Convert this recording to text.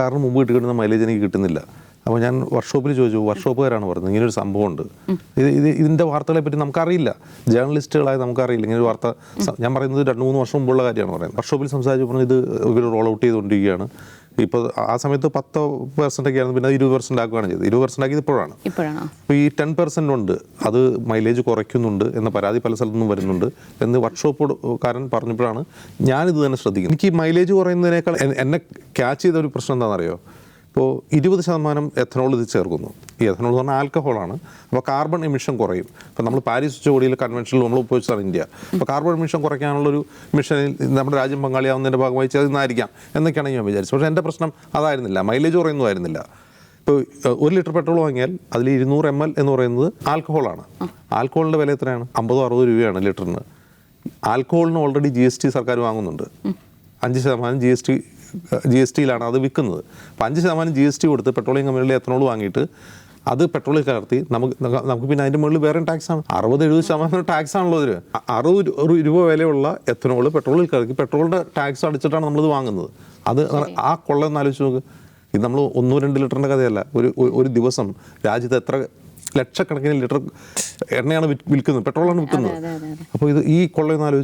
കാരണം മുമ്പ് കിട്ടുന്ന മൈലേജ് എനിക്ക് കിട്ടുന്നില്ല. അപ്പോൾ ഞാൻ വർക്ക്ഷോപ്പിൽ ചോദിച്ചു വർക്ക്ഷോപ്പുകാരാണ് പറഞ്ഞത്? ഇങ്ങനെ ഒരു സംഭവമുണ്ട്. ഇത് ഇത് ഇതിന്റെ വാർത്തകളെ പറ്റി നമുക്കറിയില്ല. ജേർണലിസ്റ്റുകളായി നമുക്കറിയില്ല. ഇങ്ങനെ ഒരു വാർത്ത ഞാൻ പറയുന്നത് രണ്ട് മൂന്ന് വർഷം മുമ്പുള്ള കാര്യമാണ് പറയുന്നത്. വർക്ക്ഷോപ്പിൽ സംസാരിച്ചു പറഞ്ഞു ഇത് ഇവർ റോൾ ഔട്ട് ചെയ്തുകൊണ്ടിരിക്കുകയാണ്. ഇപ്പോൾ ആ സമയത്ത് പത്ത് പെർസെന്റ് ഒക്കെ ആയിരുന്നു പിന്നെ ഇരുപത് പെർസെന്റ് ആക്കുകയാണ് ചെയ്തത്. ഇരുപത് പെർസെന്റ് ആക്കിയത് ഇപ്പോഴാണ്? ഇപ്പോഴാണോ ഈ ടെൻ പെർസെന്റ് ഉണ്ട് അത് മൈലേജ് കുറയ്ക്കുന്നുണ്ട് എന്ന പരാതി പല സ്ഥലത്തുനിന്നും വരുന്നുണ്ട് എന്ന് വർക്ക്ഷോപ്പുകാരൻ പറഞ്ഞപ്പോഴാണ് ഞാനിത് തന്നെ ശ്രദ്ധിക്കുന്നത്. എനിക്ക് ഈ മൈലേജ് കുറയുന്നതിനേക്കാൾ എന്നെ ക്യാച്ച് ചെയ്ത ഒരു പ്രശ്നം എന്താണെന്നറിയോ? ഇപ്പോൾ ഇരുപത് ശതമാനം എഥനോൾ ഇത് ചേർക്കുന്നു. എഥനോൾ എന്ന് പറഞ്ഞാൽ ആൽക്കഹോളാണ് അപ്പോൾ കാർബൺ എമിഷൻ കുറയും. ഇപ്പോൾ നമ്മൾ പാരീസ് ഉച്ചകോടിയിൽ കൺവെൻഷനിൽ നമ്മൾ ഉപയോഗിച്ചതാണ് ഇന്ത്യ. അപ്പോൾ കാർബൺ എമിഷൻ കുറയ്ക്കാനുള്ളൊരു മിഷനിൽ നമ്മുടെ രാജ്യം പങ്കാളിയാവുന്നതിന്റെ ഭാഗമായി ചേർന്നായിരിക്കാം എന്നൊക്കെയാണ് ഞാൻ വിചാരിച്ചത്. പക്ഷേ എന്റെ പ്രശ്നം അതായിരുന്നില്ല. മൈലേജ് കുറയുന്നതായിരുന്നില്ല ഇപ്പോൾ ഒരു ലിറ്റർ പെട്രോൾ വാങ്ങിയാൽ അതിൽ ഇരുന്നൂറ് എം എൽ എന്ന് പറയുന്നത് ആൽക്കഹോളാണ് ആൽക്കഹോളിന്റെ വില എത്രയാണ്? അമ്പതോ അറുപത് രൂപയാണ് ലിറ്ററിന്. ആൽക്കഹോളിന് ഓൾറെഡി ജി എസ് ടി സർക്കാർ വാങ്ങുന്നുണ്ട്. അഞ്ച് ശതമാനം G S T G S ടിയിലാണ് അത് വിൽക്കുന്നത്. അപ്പം അഞ്ച് ശതമാനം ജി എസ് ടി കൊടുത്ത് പെട്രോളിയം കമ്പനികളിൽ എത്തനോൾ വാങ്ങിയിട്ട് അത് പെട്രോളിൽ കലർത്തി. നമുക്ക് നമുക്ക് പിന്നെ അതിന്റെ മുകളിൽ വേറെ ടാക്സ് ആണ്. അറുപത് എഴുപത് ശതമാനം ടാക്സ് ആണല്ലോ ഇതിന് അറുപത് രൂപ വിലയുള്ള എത്തനോൾ പെട്രോളിൽ കലർത്തി. പെട്രോളിന്റെ ടാക്സ് അടിച്ചിട്ടാണ് നമ്മളിത് വാങ്ങുന്നത്. അത് ആ കൊള്ള ഒന്ന് ആലോചിച്ച് നോക്ക്. ഇത് നമ്മൾ ഒന്നോ രണ്ട് ലിറ്ററിന്റെ കഥയല്ല. ഒരു ഒരു- ദിവസം രാജ്യത്ത് എത്ര ലക്ഷക്കണക്കിന് ലിറ്റർ എണ്ണയാണ് വിൽക്കുന്നത്. പെട്രോളാണ് വിൽക്കുന്നത്. അപ്പോൾ ഇത് ഈ കൊള്ളം ആലോചിച്ച്